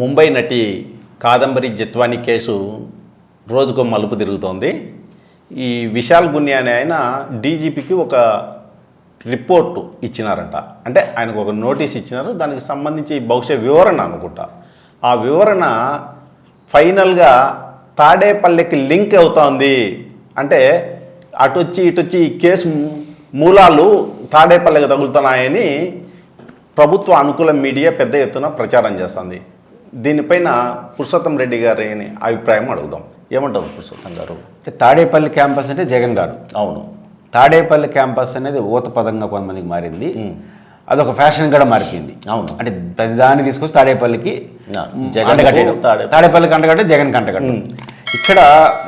ముంబై నటి కాదంబరి జిత్వాని కేసు రోజుకో మలుపు తిరుగుతోంది. ఈ విశాల్ గున్ని అనే ఆయన డీజీపీకి ఒక రిపోర్టు ఇచ్చినారంట. అంటే ఆయనకు ఒక నోటీస్ ఇచ్చినారు. దానికి సంబంధించి బహుశా వివరణ అనుకుంటా. ఆ వివరణ ఫైనల్గా తాడేపల్లికి లింక్ అవుతోంది. అంటే అటు వచ్చి ఇటు వచ్చి ఈ కేసు మూలాలు తాడేపల్లికి తగులుతున్నాయని ప్రభుత్వ అనుకూల మీడియా పెద్ద ఎత్తున ప్రచారం చేస్తుంది. దీనిపైన పురుషోత్తం రెడ్డి గారి అభిప్రాయం అడుగుదాం. ఏమంటారు పురుషోత్తం గారు? అంటే తాడేపల్లి క్యాంపస్ అంటే జగన్ గారు. అవును. తాడేపల్లి క్యాంపస్ అనేది ఊత పదంగా కొంతమందికి మారింది. అదొక ఫ్యాషన్ కూడా మారిపోయింది. అవును. అంటే దాన్ని తీసుకొచ్చి తాడేపల్లికి. తాడేపల్లికి అంటగట్టే జగన్ కంటగట్టడం ఇక్కడ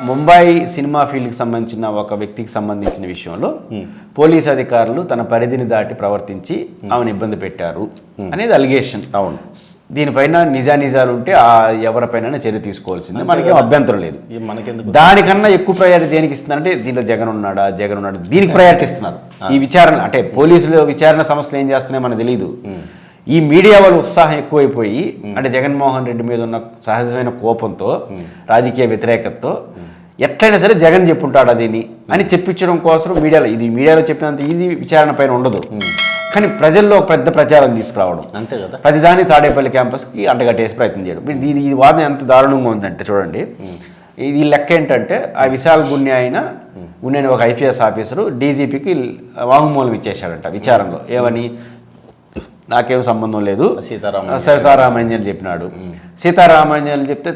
ముంబై సినిమా ఫీల్డ్కి సంబంధించిన ఒక వ్యక్తికి సంబంధించిన విషయంలో పోలీస్ అధికారులు తన పరిధిని దాటి ప్రవర్తించి ఆమెను ఇబ్బంది పెట్టారు అనేది అలిగేషన్. అవును. దీనిపైన నిజానిజాలు ఉంటే ఆ ఎవరిపైన చర్య తీసుకోవాల్సిందే. మనకేం అభ్యంతరం లేదు. దానికన్నా ఎక్కువ ప్రయారిటీ దేనికి ఇస్తున్నారంటే దీనిలో జగన్ ఉన్నాడా జగన్ ఉన్నాడు దీనికి ప్రయారిటీ ఇస్తున్నారు. ఈ విచారణ అంటే పోలీసులు విచారణ సంస్థలు ఏం చేస్తున్నాయో మనకు తెలియదు ఈ మీడియా వాళ్ళ ఉత్సాహం ఎక్కువైపోయి అంటే జగన్మోహన్ రెడ్డి మీద ఉన్న సహజమైన కోపంతో రాజకీయ వ్యతిరేకతతో ఎట్లయినా సరే జగన్ చెప్పుంటాడు దీన్ని? అని చెప్పించడం కోసం మీడియాలో ఇది మీడియాలో చెప్పినంత ఈజీ విచారణ పైన ఉండదు. కానీ ప్రజల్లో పెద్ద ప్రచారం తీసుకురావడం. అంతే కదా. ప్రతిదాని తాడేపల్లి క్యాంపస్కి అంటగట్టేసి ప్రయత్నం చేయడం. ఇది ఇది ఈ వాదన ఎంత దారుణంగా ఉందంటే చూడండి. ఇది లెక్క ఏంటంటే ఆ విశాల్ గున్య అయిన గున్య అనే ఒక ఐపీఎస్ ఆఫీసరు డీజీపీకి వాంగ్మూలం ఇచ్చేశాడంట విచారంలో. ఏమని? నాకేం సంబంధం లేదు. సీతారామ సీతారామంజన్ చెప్పినాడు. సీతారామంజన్ చెప్తే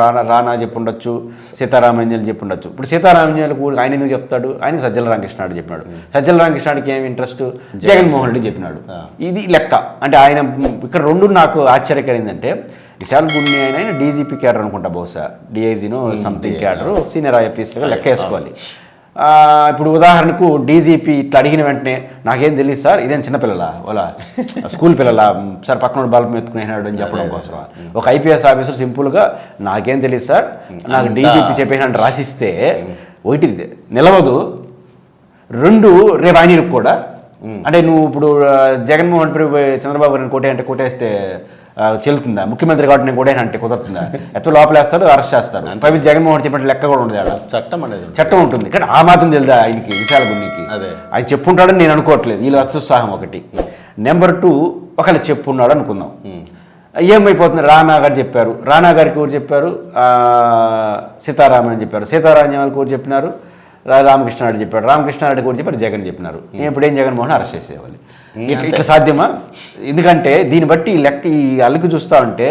రానా రానా చెప్పుండొచ్చు సీతారామంజన్ చెప్పుండొచ్చు. ఇప్పుడు సీతారామంజన్ ఆయన ఎందుకు చెప్తాడు? ఆయన సజ్జల రామకృష్ణాడు చెప్పినాడు. సజ్జల రామకృష్ణాడికి ఏమి ఇంట్రెస్ట్ జగన్మోహన్ రెడ్డి చెప్పినాడు. ఇది లెక్క. అంటే ఆయన ఇక్కడ రెండు నాకు ఆశ్చర్యకరం ఏంటంటే విశాల్ గున్ని ఆయన ఆయన డీజీపీ క్యాడర్ అనుకుంటా బహుశా. డిఐజీనో సంథింగ్ క్యాడర్ సీనియర్ ఐఎఫ్ఎస్గా లెక్క వేసుకోవాలి. ఇప్పుడు ఉదాహరణకు డీజీపీ ఇట్లా అడిగిన వెంటనే నాకేం తెలియదు సార్ ఇదేం చిన్నపిల్లల వాళ్ళ స్కూల్ పిల్లల? సార్ పక్కన బల్బం ఎత్తుకునేనాడు అని చెప్పడం కోసం ఒక ఐపీఎస్ ఆఫీసర్ సింపుల్గా నాకేం తెలియదు సార్ నాకు డీజీపీ చెప్పేసినట్టు రాసిస్తే ఒకటి నిలవదు. రెండు రేపు ఆయన కూడా అంటే నువ్వు ఇప్పుడు జగన్మోహన్ చంద్రబాబు గారిని కొట్టే అంటే కొట్టేస్తే ఆ, చెల్లుతుందా? ముఖ్యమంత్రి కాబట్టి నేను కొట్టేనా అంటే కుదరుతుందా? ఎత్తు లోపలేస్తారు అరెస్ట్ చేస్తారు? పైపు జగన్మోహన్ చెప్పినట్టు లెక్క కూడా ఉండదు ఆడ. చట్టం అనేది చట్టం ఉంటుంది. కానీ ఆ మాత్రం తెలుదా ఆయనకి విశాల గురికి అదే. ఆయన చెప్పుంటాడని నేను అనుకోవట్లేదు. వీళ్ళు అత్యుత్సాహం ఒకటి. నెంబర్ టూ ఒకళ్ళు చెప్పున్నాడు అనుకుందాం. ఏమైపోతుంది? రానా గారు చెప్పారు. రానా గారికి ఎవరు చెప్పారు? సీతారామన్ అని చెప్పారు. సీతారామన్ ఎవరికి చెప్పినారు? రా- రామకృష్ణారెడ్డి చెప్పాడు. రామకృష్ణారెడ్డి కూడా చెప్పారు జగన్ చెప్పినారు. ఇప్పుడు ఏం జగన్మోహన్ అరెస్ట్ చేసేవాళ్ళు? ఇట్లా ఇట్లా సాధ్యమా? ఎందుకంటే దీన్ని బట్టి ఈ లెక్క ఈ అల్లుకు చూస్తా ఉంటే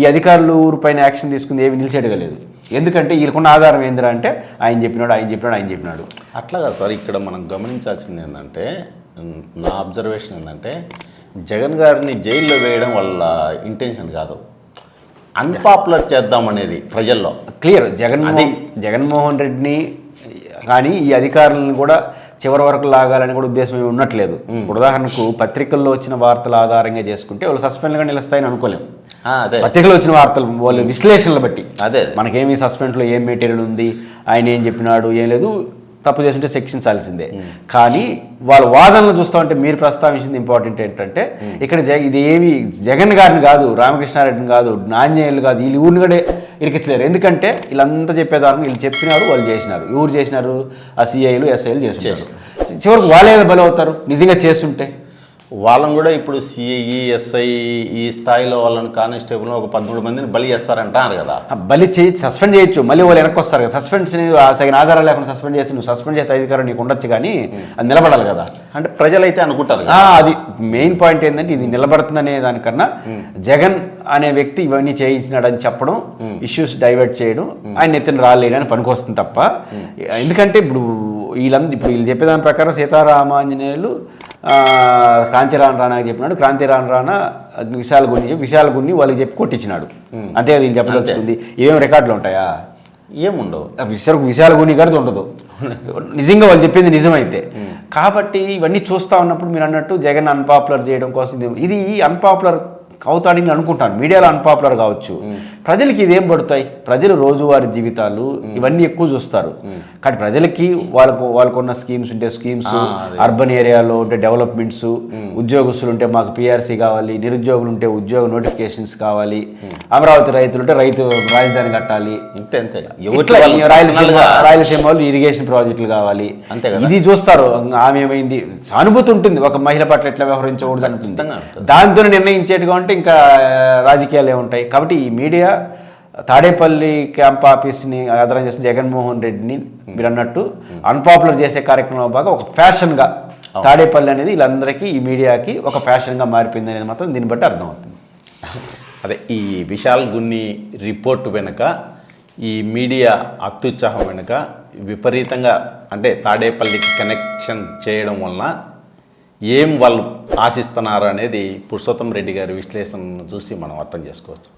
ఈ అధికారులు ఊరిపైన యాక్షన్ తీసుకుంది ఏమి నిలిచేట్టుగా లేదు. ఎందుకంటే వీళ్ళకున్న ఆధారం ఏందిరా అంటే ఆయన చెప్పినాడు ఆయన చెప్పినాడు ఆయన చెప్పినాడు. అట్లాగా సార్ ఇక్కడ మనం గమనించాల్సింది ఏంటంటే నా అబ్జర్వేషన్ ఏంటంటే జగన్ గారిని జైల్లో వేయడం వాళ్ళ ఇంటెన్షన్ కాదు. అన్పాపులర్ చేద్దాం అనేది ప్రజల్లో క్లియర్ జగన్మోహన్ జగన్మోహన్ రెడ్డిని కానీ ఈ అధికారులను కూడా చివరి వరకు లాగాలని కూడా ఉద్దేశం ఏమి ఉన్నట్లేదు ఇప్పుడు ఉదాహరణకు పత్రికల్లో వచ్చిన వార్తల ఆధారంగా చేసుకుంటే వాళ్ళు సస్పెండ్గా నిలుస్తాయని అనుకోలేము. పత్రికలో వచ్చిన వార్తలు వాళ్ళ విశ్లేషణలు బట్టి. అదే. మనకేమి సస్పెండ్లో ఏం మెటీరియల్ ఉంది ఆయన ఏం చెప్పినాడు ఏం లేదు. తప్పు చేస్తుంటే శిక్షించాల్సిందే. కానీ వాళ్ళ వాదనలు చూస్తా ఉంటే మీరు ప్రస్తావించింది ఇంపార్టెంట్ ఏంటంటే ఇక్కడ జగ ఇది ఏమి జగన్ గారిని కాదు రామకృష్ణారెడ్డిని కాదు నాణ్యేయులు కాదు వీళ్ళు ఊరిని కూడా ఇరికించలేరు. ఎందుకంటే వీళ్ళంతా చెప్పేదాన్ని వీళ్ళు చెప్పినారు వాళ్ళు చేసినారు. ఎవరు చేసినారు? ఆ సిఐలు ఎస్ఐలు చేసినారు చివరికి వాళ్ళే బలవుతారు? నిజంగా చేస్తుంటే. వాళ్ళని కూడా ఇప్పుడు సిఐఈ ఎస్ఐ ఈ స్థాయిలో వాళ్ళని కానిస్టేబుల్ ఒక పదమూడు మందిని బలి చేస్తారంటారు కదా. బలి చేయి సస్పెండ్ చేయొచ్చు. మళ్ళీ వాళ్ళు వెనక్కి వస్తారు కదా. సస్పెండ్ తగిన ఆధారాలు లేకుండా సస్పెండ్ చేస్తే నువ్వు సస్పెండ్ చేస్తే అధికారం నీకు ఉండొచ్చు కానీ అది నిలబడాలి కదా. అంటే ప్రజలైతే అనుకుంటారు అది మెయిన్ పాయింట్ ఏంటంటే ఇది నిలబడుతుందనే దానికన్నా జగన్ అనే వ్యక్తి ఇవన్నీ చేయించినాడని చెప్పడం ఇష్యూస్ డైవర్ట్ చేయడం ఆయన ఎత్తున రాలేడని పనికొస్తుంది తప్ప ఎందుకంటే ఇప్పుడు వీళ్ళందరూ ఇప్పుడు వీళ్ళు చెప్పేదాని ప్రకారం సీతారామాంజనేయులు ఆ, క్రాంతిరాన్ రాణా చెప్పినాడు. క్రాంతిరాన్ రాణా విశాల గున్ని చెప్పి విశాల గున్ని వాళ్ళకి చెప్పి కొట్టించినాడు. అంతే వీళ్ళు చెప్పదలుచుకుంది ఏమేమి రికార్డులు ఉంటాయా? ఏముండవు. విశాల విశాల గుని గారిది ఉండదు. నిజంగా వాళ్ళు చెప్పింది నిజమైతే. కాబట్టి ఇవన్నీ చూస్తా ఉన్నప్పుడు మీరు అన్నట్టు జగన్ అన్పాపులర్ చేయడం కోసం ఇది అన్పాపులర్ నేను అనుకుంటాను. మీడియాలో అన్పాపులర్ కావచ్చు. ప్రజలకి ఇదేం పడుతాయి? ప్రజలు రోజువారీ జీవితాలు ఇవన్నీ ఎక్కువ చూస్తారు. కానీ ప్రజలకి వాళ్ళకు వాళ్ళకున్న స్కీమ్స్ ఉంటే స్కీమ్స్. అర్బన్ ఏరియాలో ఉంటే డెవలప్మెంట్స్ ఉద్యోగస్తులు ఉంటే మాకు పిఆర్సీ కావాలి నిరుద్యోగులు ఉంటే ఉద్యోగ నోటిఫికేషన్స్ కావాలి అమరావతి రైతులు ఉంటే రైతు రాజధాని కట్టాలి. రాయలసీమ రాయలసీమ వాళ్ళు ఇరిగేషన్ ప్రాజెక్టులు కావాలి. ఇది చూస్తారు. ఆమె ఏమైంది? సానుభూతి ఉంటుంది. ఒక మహిళ పట్ల ఎట్లా వ్యవహరించకూడదు. దాంతో నిర్ణయించేట్టుగా ఉంటే ఇంకా రాజకీయాలు ఏముంటాయి కాబట్టి ఈ మీడియా తాడేపల్లి క్యాంప్ ఆఫీస్ని ఆధారం చేసిన జగన్మోహన్ రెడ్డిని మీరు అన్నట్టు అన్పాపులర్ చేసే కార్యక్రమంలో భాగంగా ఒక ఫ్యాషన్గా తాడేపల్లి అనేది వీళ్ళందరికీ ఈ మీడియాకి ఒక ఫ్యాషన్గా మారిపోయింది అనేది మాత్రం దీన్ని బట్టి అర్థమవుతుంది. అదే ఈ విశాల్ గున్ని రిపోర్ట్ వెనుక ఈ మీడియా అత్యుత్సాహం వెనుక విపరీతంగా అంటే తాడేపల్లికి కనెక్షన్ చేయడం వలన ఏం వాళ్ళు ఆశిస్తున్నారు అనేది పురుషోత్తం రెడ్డి గారి విశ్లేషణను చూసి మనం అర్థం చేసుకోవచ్చు.